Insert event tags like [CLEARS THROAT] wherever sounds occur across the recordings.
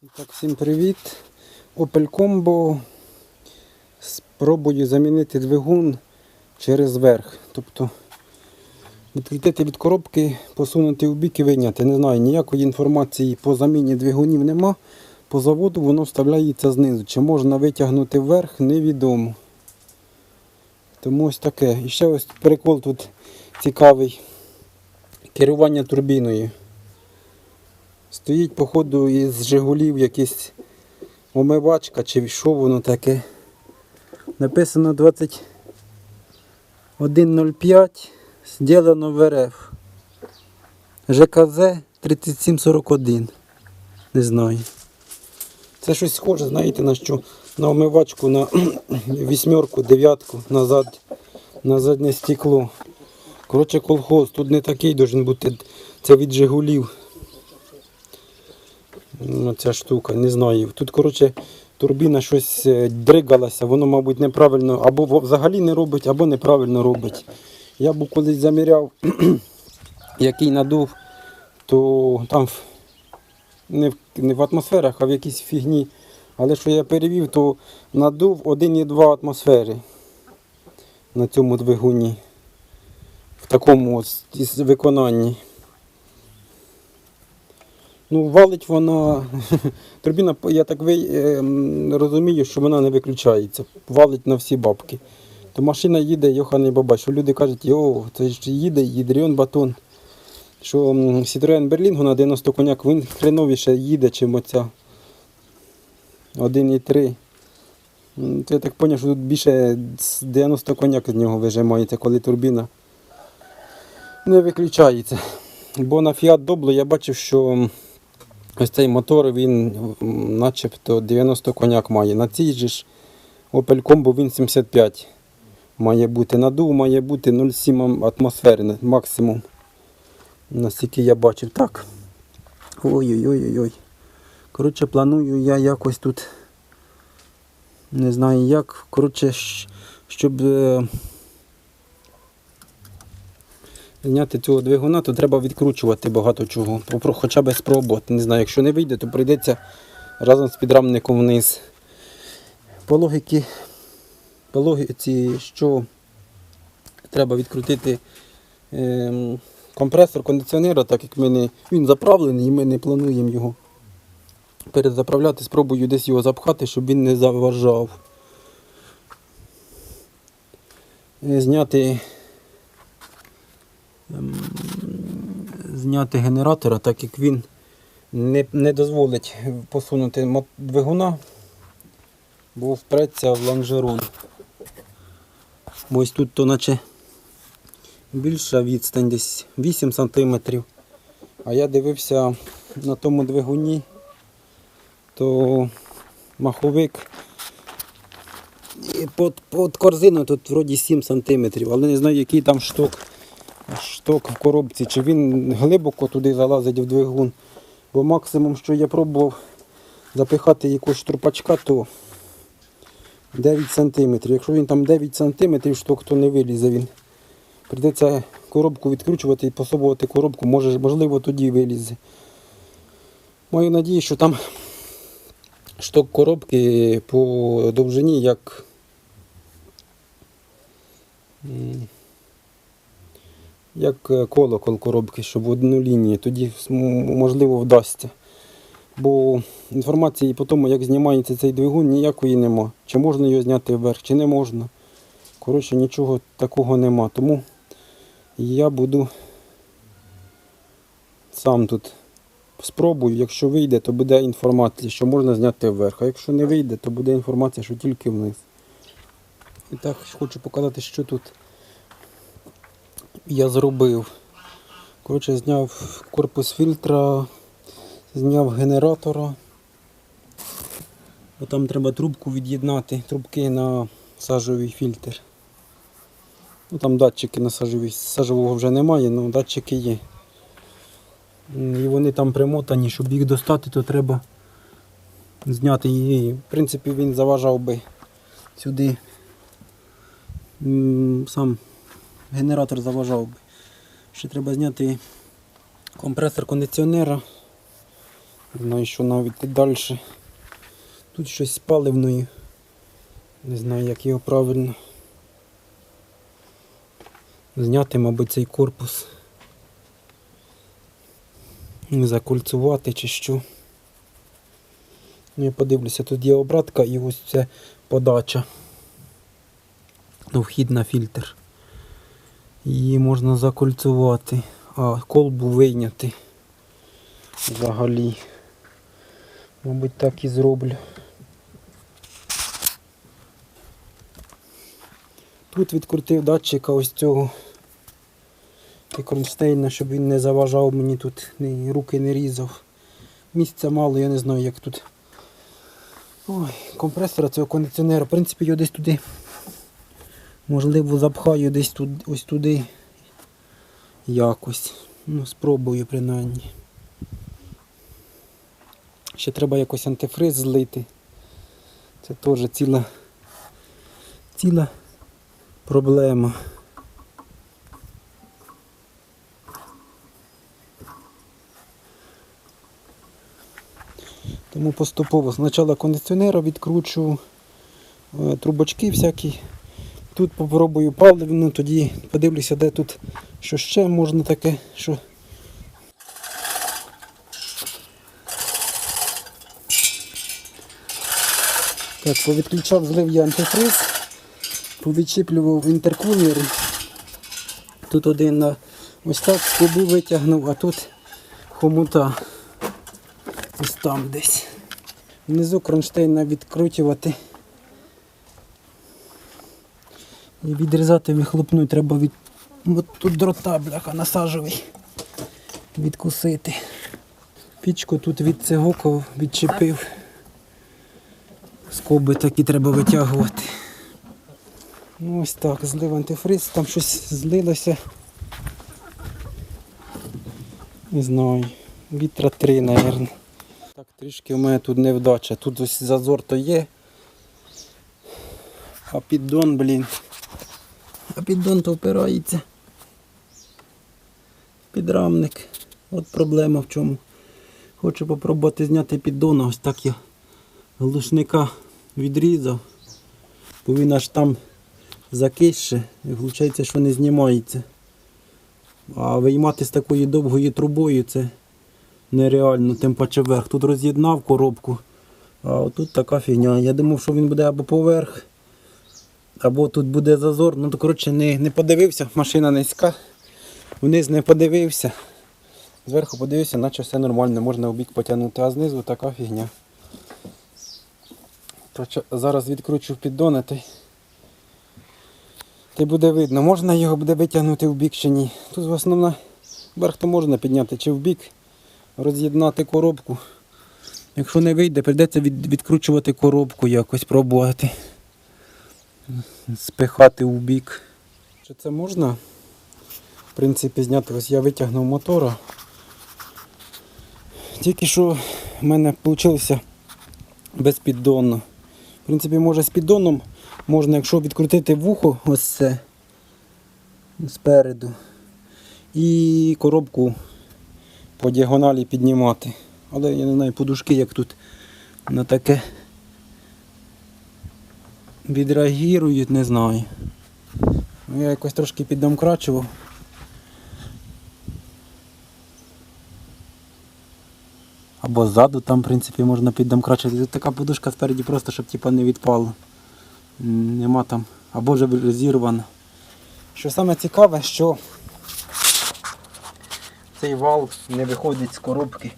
Так, всім привіт. Opel Combo. Спробую замінити двигун через верх. Тобто відкрити від коробки, посунути в бік і вийняти. Не знаю, ніякої інформації по заміні двигунів нема. По заводу воно вставляється знизу. Чи можна витягнути вверх, невідомо. Тому ось таке. І ще ось прикол тут цікавий. Керування турбіною. Стоїть, походу, із Жигулів якийсь омивачка чи що воно таке. Написано 21.05, зроблено в РФ. ЖКЗ 3741. Не знаю. Це щось схоже, знаєте, на що? На омивачку, на [CLEARS THROAT] вісьмерку, дев'ятку, назад, на заднє стекло. Коротше, колхоз, тут не такий должен бути. Це від Жигулів. Ну, ця штука, не знаю. Тут, коротше, турбіна щось е, дригалася, воно, мабуть, неправильно, або взагалі не робить, або неправильно робить. Я був колись заміряв, [CLEARS THROAT] який надув, то там не в, не в атмосферах, а в якійсь фігні. Але що я перевів, то надув 1,2 атмосфери на цьому двигуні. В такому ось виконанні. Ну, валить вона. [LAUGHS] Турбіна, я так е, розумію, що вона не виключається. Валить на всі бабки. То машина їде, йоханий баба, що люди кажуть, йо, це ж їде, їдріон батон. Що Citroen Berlingo на 90 коняк, він хреновіше їде, чим оця 1,3. М, То я так зрозумів, що тут більше 90 коняк з нього вижимається, коли турбіна не виключається. Бо на Fiat Doblo я бачив, що ось цей мотор він начебто 90 коняк має. На цій же ж Opel Combo він 75 має бути. Надув має бути 0,7 атмосфери максимум. Наскільки я бачив. Так. Ой-ой-ой-ой. Коротше, планую я якось тут. Не знаю як. Коротше, щоб. Зняти цього двигуна, то треба відкручувати багато чого. Хоча б спробувати. Не знаю, якщо не вийде, то прийдеться разом з підрамником вниз. По логіки, по логіці, що треба відкрутити ем, компресор кондиціонера, так як ми не, він заправлений і ми не плануємо його перезаправляти. Спробую десь його запхати, щоб він не заважав. Е, Зняти зняти генератора, так як він не, не дозволить посунути двигуна, бо впреться в лонжерон. Ось тут то наче більша відстань, десь 8 см. А я дивився на тому двигуні, то маховик і під, корзину тут вроді 7 см, але не знаю, який там шток шток в коробці, чи він глибоко туди залазить в двигун. Бо максимум, що я пробував запихати якогось штурпачка, то 9 см. Якщо він там 9 см шток, то не вилізе він. Прийдеться коробку відкручувати і посовувати коробку, може, можливо, тоді вилізе. Маю надію, що там шток коробки по довжині як. Як е, колокол коробки, щоб в одну лінію, тоді можливо вдасться. Бо інформації по тому, як знімається цей двигун, ніякої нема. Чи можна його зняти вверх, чи не можна. Коротше, нічого такого нема. Тому я буду сам тут спробую. Якщо вийде, то буде інформація, що можна зняти вверх. А якщо не вийде, то буде інформація, що тільки вниз. І так хочу показати, що тут я зробив. Коротше, зняв корпус фільтра, зняв генератора. Бо Там треба трубку від'єднати, трубки на сажовий фільтр. Ну Там датчики на сажовий, сажового вже немає, але датчики є. І вони там примотані, щоб їх достати, то треба зняти її. В принципі, він заважав би сюди. Сам генератор заважав би. Ще треба зняти компресор кондиціонера. Не знаю, що навіть далі. Тут щось з паливною. Не знаю, як його правильно. Зняти, мабуть, цей корпус. Закульцувати чи що. Ну, я подивлюся, тут є обратка і ось це подача. Ну, вхід на фільтр. Її можна закольцувати, а колбу вийняти взагалі. Мабуть, так і зроблю. Тут відкрутив датчика ось цього і кронштейна, щоб він не заважав мені тут, ні, руки не різав. Місця мало, я не знаю, як тут. Ой, компресора цього кондиціонера. В принципі, його десь туди. Можливо, запхаю десь тут, ось туди. Якось. Ну, спробую принаймні. Ще треба якось антифриз злити. Це теж ціла, ціла проблема. Тому поступово спочатку кондиціонера відкручу е, трубочки всякі. Тут попробую паливну, тоді подивлюся, де тут що ще можна таке, що. Так, повідключав злив я антифриз, повідчіплював інтеркулери. Тут один на ось так скобу витягнув, а тут хомута. Ось там десь. Внизу кронштейна відкручувати. І відрізати, вихлопнути треба від. От тут дрота, бляха, насаджовий. Відкусити. Пічку тут від цигоку відчепив. Скоби такі треба витягувати. Ну ось так, злив антифриз, там щось злилося. Не знаю. Вітра три, мабуть. Так, трішки у мене тут невдача. Тут ось зазор то є. А піддон, блін. А піддон то впирається. Підрамник. От проблема в чому. Хочу попробувати зняти піддона. Ось так я глушника відрізав. Бо він аж там закисше. І виходить, що не знімається. А виймати з такою довгою трубою це нереально, тим паче вверх. Тут роз'єднав коробку, а отут така фігня. Я думав, що він буде або поверх, або тут буде зазор. Ну то коротше не, не подивився, машина низька. Вниз не подивився. Зверху подивився, наче все нормально, можна в бік потягнути, а знизу така фігня. То зараз відкручу піддони, та й буде видно, можна його буде витягнути в бік чи ні. Тут в основному верх то можна підняти чи в бік, роз'єднати коробку. Якщо не вийде, прийдеться від, відкручувати коробку якось пробувати. Спихати в бік. Чи це можна? В принципі, зняти. Ось я витягнув мотора. Тільки що в мене вийшло безпіддонно. В принципі, може з піддоном можна, якщо відкрутити вухо, ось це спереду. І коробку по діагоналі піднімати. Але я не знаю, подушки як тут на таке відреагують, не знаю. Ну, Я якось трошки піддомкрачував. Або ззаду там, в принципі, можна піддомкрачувати. Тут така подушка спереді просто, щоб типа, не відпало. Нема там. Або вже розірвана. Що саме цікаве, що цей вал не виходить з коробки.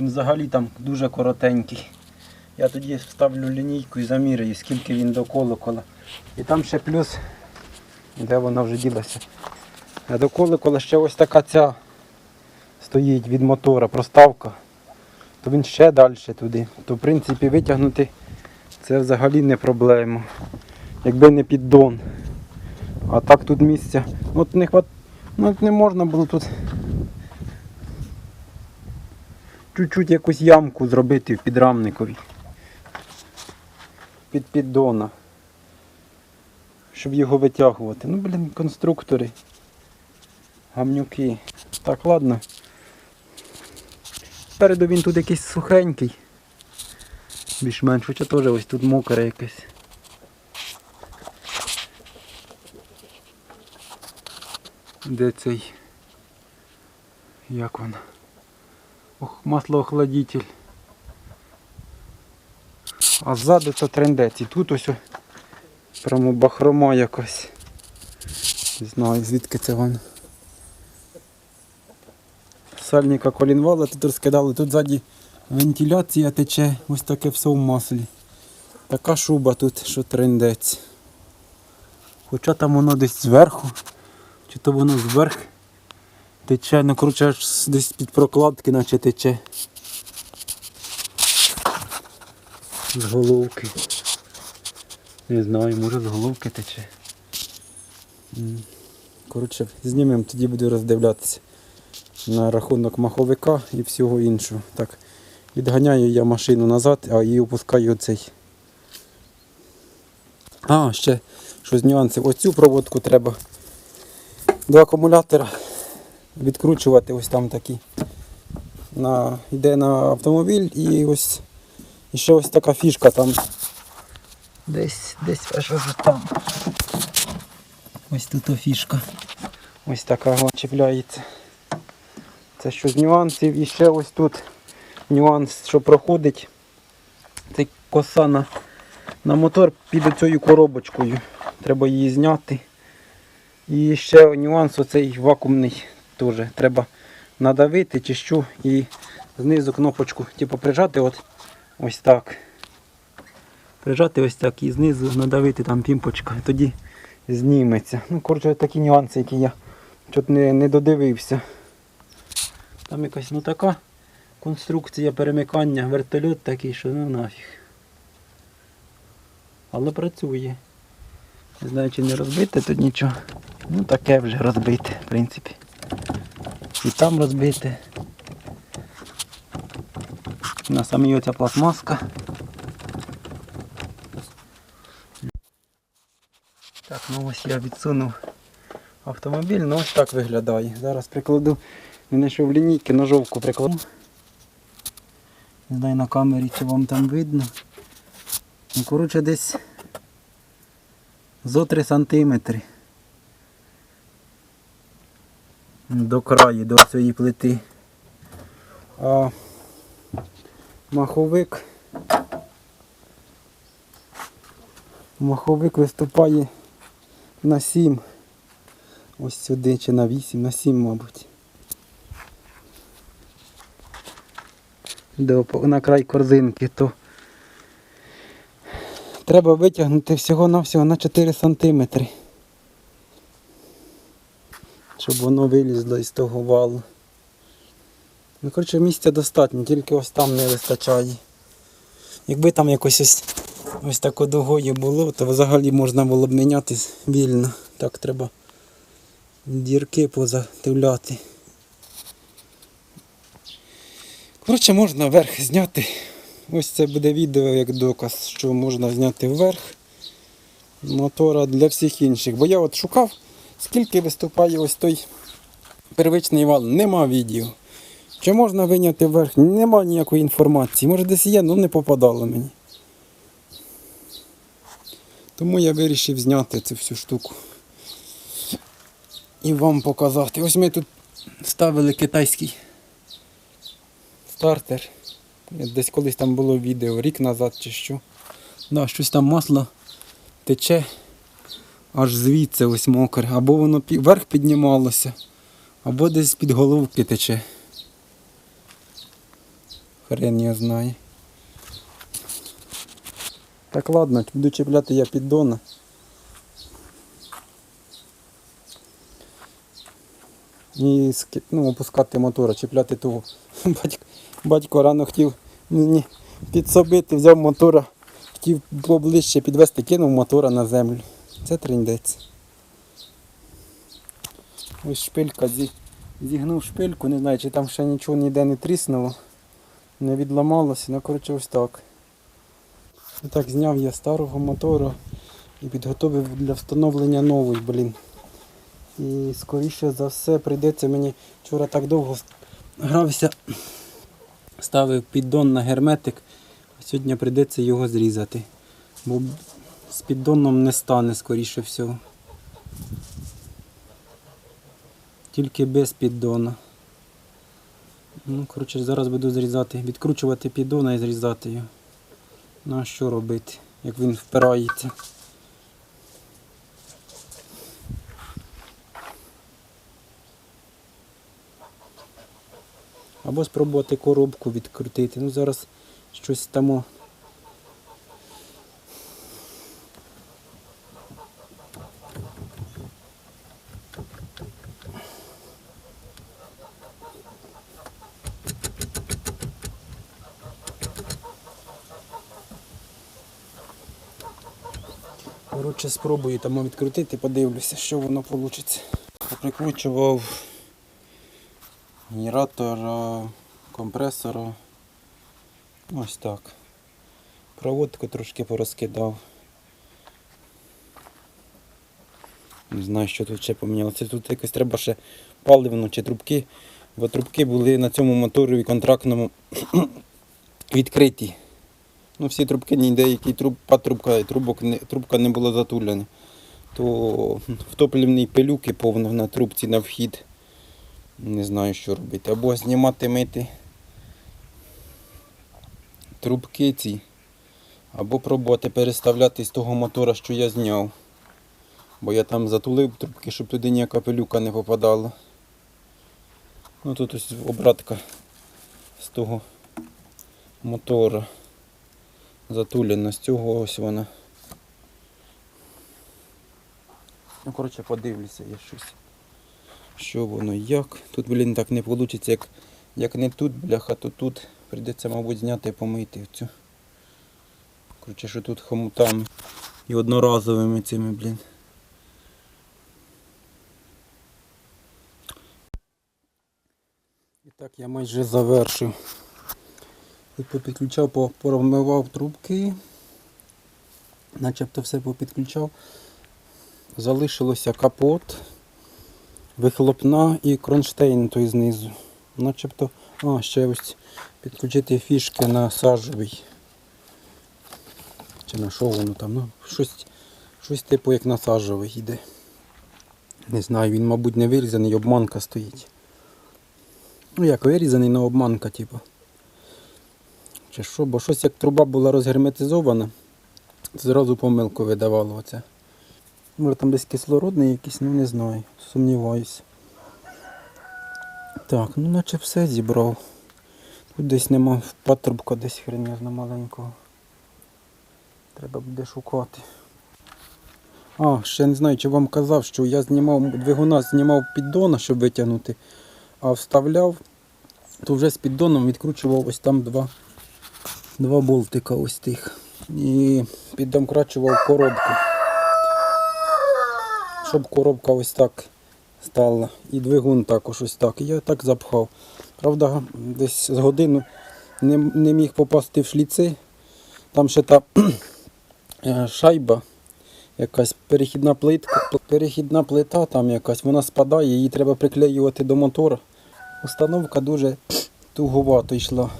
Він взагалі там дуже коротенький. Я тоді вставлю лінійку і заміряю, скільки він до колокола. І там ще плюс, де вона вже ділася. А до колокола ще ось така ця стоїть від мотора, проставка. То він ще далі туди. То в принципі витягнути це взагалі не проблема. Якби не піддон. А так тут місця. От не хват... ну, не можна було тут чуть-чуть якусь ямку зробити в підрамникові. Під піддона. Щоб його витягувати. Ну, блін, конструктори. Гамнюки. Так, ладно. спереду він тут якийсь сухенький. Більш-менш, хоча теж ось тут мокре якесь. Де цей? Як воно? Ох, маслоохладитель. А ззаду то трендець. І тут ось прямо бахрома якась. Не знаю звідки це воно. Сальника колінвала тут розкидали, тут ззаді вентиляція тече, ось таке все в маслі. Така шуба тут, що трендець. Хоча там воно десь зверху, чи то воно зверх тече, ну коротше десь під прокладки наче тече. З головки. Не знаю, може з головки тече. Коротше, знімемо, тоді буду роздивлятися на рахунок маховика і всього іншого. Так, відганяю я машину назад, а її опускаю цей. А, ще щось нюанси. Оцю проводку треба до акумулятора відкручувати ось там такі. На, йде на автомобіль і ось і ще ось така фішка там. Десь, десь аж ось там. Ось тут фішка. Ось така о, чіпляється. Це що з нюансів. І ще ось тут нюанс, що проходить. Це коса на, на мотор під цією коробочкою. Треба її зняти. І ще нюанс оцей вакуумний теж. Треба надавити чи що і знизу кнопочку типу, прижати от, ось так. Прижати ось так і знизу надавити там пімпочка. Тоді зніметься. Ну, коротше, такі нюанси, які я чот не, не додивився. Там якась ну така конструкція перемикання, вертольот такий, що ну нафіг. Але працює. Не знаю, чи не розбите тут нічого. Ну таке вже розбите, в принципі. І там розбите. На самій оця пластмаска. Так, ну ось я відсунув автомобіль, ну ось так виглядає. Зараз прикладу, не знайшов лінійки, ножовку прикладу. Не знаю на камері чи вам там видно. Ну, коротше, десь зо 3 сантиметри. До краю, до цієї плити. А маховик. Маховик виступає на 7. Ось сюди чи на 8, на 7, мабуть. До, на край корзинки, то треба витягнути всього-навсього на 4 сантиметри. Щоб воно вилізло із того валу. Ну, коротше, місця достатньо, тільки ось там не вистачає. Якби там якось ось, ось тако дугою було, то взагалі можна було б міняти вільно. Так треба дірки позативляти. Коротше, можна вверх зняти. Ось це буде відео як доказ, що можна зняти вверх мотора для всіх інших. Бо я от шукав, скільки виступає ось той первичний вал. Нема відео. Чи можна виняти вверх? Нема ніякої інформації. Може десь є, але не попадало мені. Тому я вирішив зняти цю всю штуку. І вам показати. Ось ми тут ставили китайський стартер. Десь колись там було відео, рік назад чи що. Да, щось там масло тече аж звідси ось мокре. Або воно вверх піднімалося, або десь під головки тече. Хрен його знає. Так ладно, буду чіпляти я піддона. І ну, опускати мотора, чіпляти того. [LAUGHS] Батько, батько рано хотів мені підсобити, взяв мотора, хотів поближче підвести, кинув мотора на землю. Це триндець. Ось шпилька зі, зігнув шпильку, не знаю, чи там ще нічого ніде не тріснуло, не відламалося, ну коротше ось так. І так зняв я старого мотора і підготовив для встановлення новий, блін. І скоріше за все прийдеться мені вчора так довго грався ставив піддон на герметик, а сьогодні прийдеться його зрізати. Бо з піддоном не стане, скоріше всього. Тільки без піддона. Ну, коротше, зараз буду зрізати, відкручувати піддона і зрізати його. Ну а що робити, як він впирається. Або спробувати коробку відкрутити. Ну зараз щось там. Спробую там відкрутити, подивлюся, що воно вийде. Прикручував генератора, компресора. Ось так. Проводку трошки порозкидав. Не знаю, що тут ще помінялося. Тут якось треба ще паливно чи трубки. Бо трубки були на цьому моторі контрактному [CLEARS THROAT] відкриті. Ну, всі трубки, ніде який труб, патрубка, трубок не, трубка не була затулена. То в пилюки повно на трубці на вхід. Не знаю, що робити. Або знімати мити трубки ці, або пробувати переставляти з того мотора, що я зняв. Бо я там затулив трубки, щоб туди ніяка пилюка не попадала. Ну тут ось обратка з того мотора затулена, з цього ось вона. Ну, коротше, подивлюся я щось. Що воно, як. Тут, блін, так не вийде, як, як не тут, бляха, то тут. Прийдеться, мабуть, зняти і помити цю. Коротше, що тут хомутами і одноразовими цими, блін. І так я майже завершив. Попідключав, по- трубки. Начебто все попідключав. Залишилося капот, вихлопна і кронштейн той знизу. Начебто, а, ще ось підключити фішки на сажовий. Чи на що воно там? Ну, щось, щось типу як на сажовий йде. Не знаю, він, мабуть, не вирізаний, обманка стоїть. Ну як вирізаний, на обманка, типу. Чи що, бо щось як труба була розгерметизована, зразу помилку видавало оце. Може там десь кислородний якийсь, ну не знаю, сумніваюся. Так, ну наче все зібрав. Тут десь нема патрубка десь хренезно маленького. Треба буде шукати. А, ще не знаю, чи вам казав, що я знімав двигуна, знімав піддона, щоб витягнути, а вставляв, то вже з піддоном відкручував ось там два, два болтика ось тих. І піддомкрачував коробку. Щоб коробка ось так стала. І двигун також ось так. І я так запхав. Правда, десь з годину не, не міг попасти в шліци. Там ще та [CLEARS THROAT] шайба, якась перехідна плитка, перехідна плита там якась, вона спадає, її треба приклеювати до мотора. Установка дуже туговато йшла.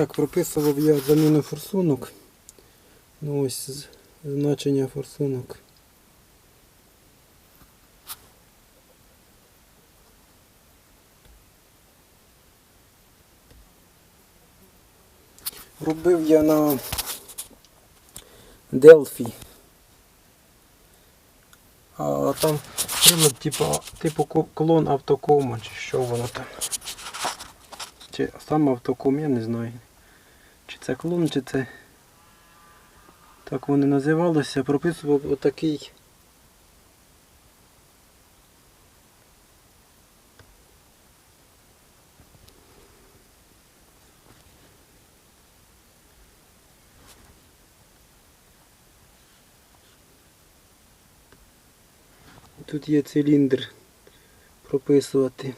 Так, прописував я заміну форсунок. Ну ось значення форсунок. Робив я на Delphi. А там прилад типу, типу клон автокома, чи що воно там. Чи сам автоком, я не знаю. Чи це клон, чи це Так вони називалися, прописував отакий. Тут є циліндр прописувати.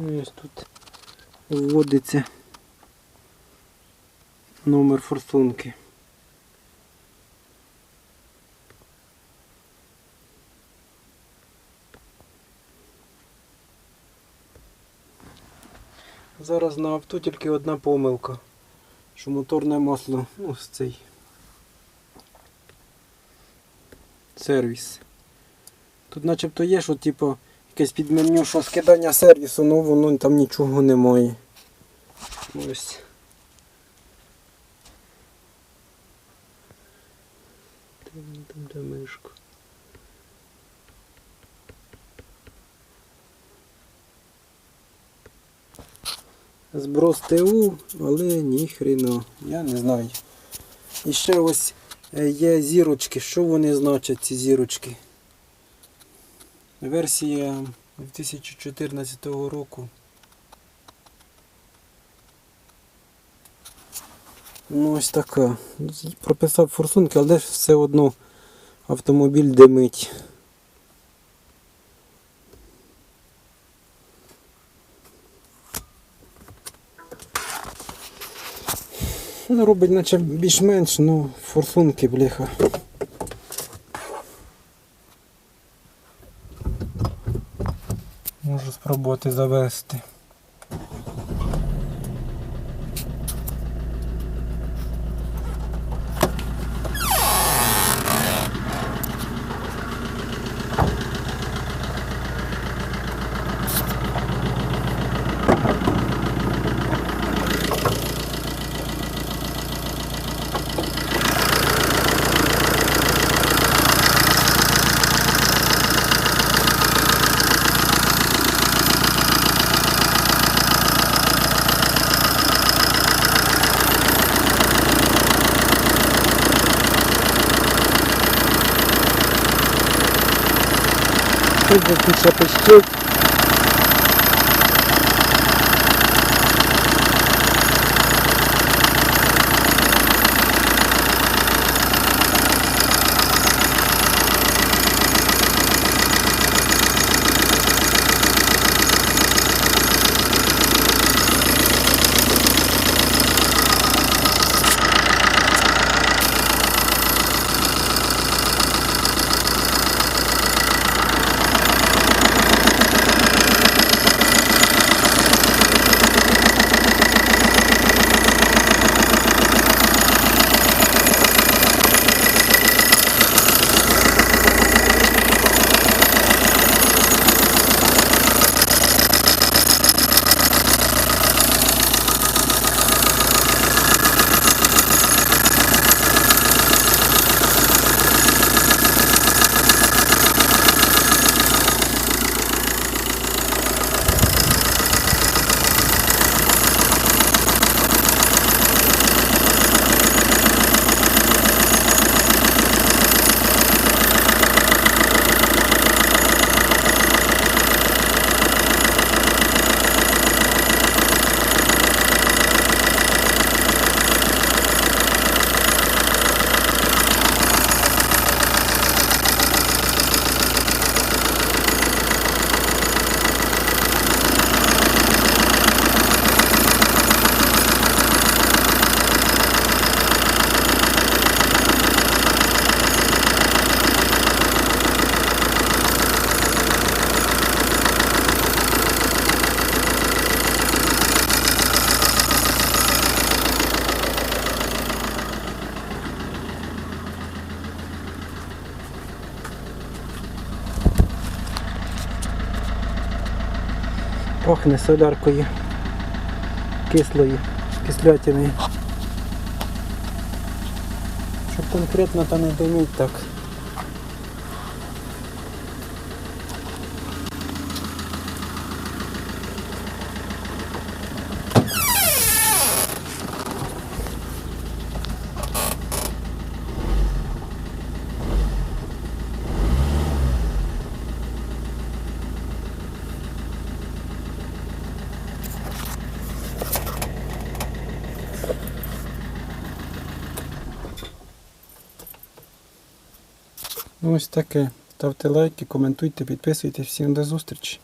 Ну, Ось тут вводиться номер форсунки. Зараз на авто тільки одна помилка, що моторне масло, ну, з цей сервіс. Тут начебто є, що типу якесь підменю, що скидання сервісу, ну воно там нічого немає. Ось. Там, де мишка. Зброс ТУ, але ніхрена, я не знаю. І ще ось е, є зірочки. Що вони значать, ці зірочки? Версія 2014 року. Ну ось така. Прописав форсунки, але ж все одно автомобіль димить. Ну, робить наче більш-менш, ну, форсунки, бляха. Спробувати завести. Тут же ще пищить. Пахне соляркою кислою, кислятиною. Щоб конкретно та не димить так. Ось таке. Ставте лайки, коментуйте, підписуйтесь. Всім до зустрічі.